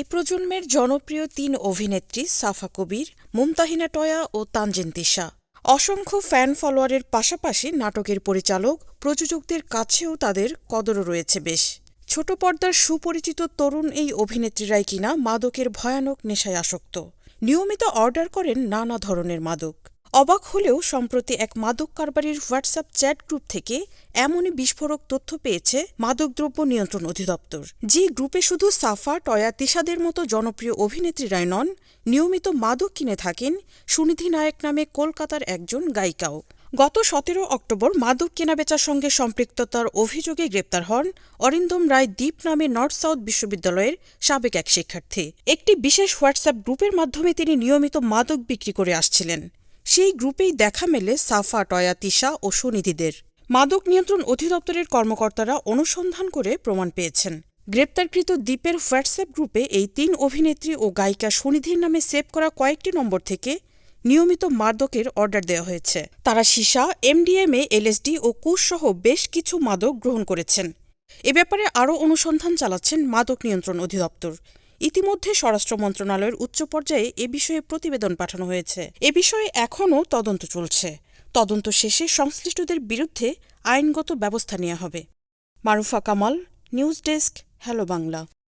এ প্রজন্মের জনপ্রিয় তিন অভিনেত্রী সাফা কবির, মুমতাহিনা টয়া ও তানজিন তিশা। অসংখ্য ফ্যান ফলোয়ারের পাশাপাশি নাটকের পরিচালক প্রযোজকদের কাছেও তাদের কদরও রয়েছে বেশ। ছোট পর্দার সুপরিচিত তরুণ এই অভিনেত্রীরাই কিনা মাদকের ভয়ানক নেশায় আসক্ত। নিয়মিত অর্ডার করেন নানা ধরনের মাদক। অবাক হলেও সম্প্রতি এক মাদক কারবারির হোয়াটসঅ্যাপ চ্যাট গ্রুপ থেকে এমনই বিস্ফোরক তথ্য পেয়েছে মাদকদ্রব্য নিয়ন্ত্রণ অধিদপ্তর। যে গ্রুপে শুধু সাফা, টয়া, তিশাদের মতো জনপ্রিয় অভিনেত্রীরাই নন, নিয়মিত মাদক কিনে থাকেন সুনিধি নায়ক নামে কলকাতার একজন গায়িকাও। গত সতেরো অক্টোবর মাদক কেনাবেচার সঙ্গে সম্পৃক্ততার অভিযোগে গ্রেপ্তার হন অরিন্দম রায় দ্বীপ নামে নর্থ সাউথ বিশ্ববিদ্যালয়ের সাবেক এক শিক্ষার্থী। একটি বিশেষ হোয়াটসঅ্যাপ গ্রুপের মাধ্যমে তিনি নিয়মিত মাদক বিক্রি করে আসছিলেন। সেই গ্রুপেই দেখা মেলে সাফা, টয়া, তিশা ও সুনিধিদের। মাদক নিয়ন্ত্রণ অধিদপ্তরের কর্মকর্তারা অনুসন্ধান করে প্রমাণ পেয়েছেন। গ্রেপ্তারকৃত দ্বীপের হোয়াটসঅ্যাপ গ্রুপে এই তিন অভিনেত্রী ও গায়িকা সুনিধির নামে সেভ করা কয়েকটি নম্বর থেকে নিয়মিত মাদকের অর্ডার দেওয়া হয়েছে। তারা সীসা, এমডিএমএ, এলএসডি ও কুশ সহ বেশ কিছু মাদক গ্রহণ করেছেন। এ ব্যাপারে আরও অনুসন্ধান চালাচ্ছেন মাদক নিয়ন্ত্রণ অধিদপ্তর। ইতিমধ্যে স্বরাষ্ট্র মন্ত্রণালয়ের উচ্চ পর্যায়ে এ বিষয়ে প্রতিবেদন পাঠানো হয়েছে। এ বিষয়ে এখনও তদন্ত চলছে। তদন্ত শেষে সংশ্লিষ্টদের বিরুদ্ধে আইনগত ব্যবস্থা নেওয়া হবে। Marufa Kamal, news desk, hello Bangla.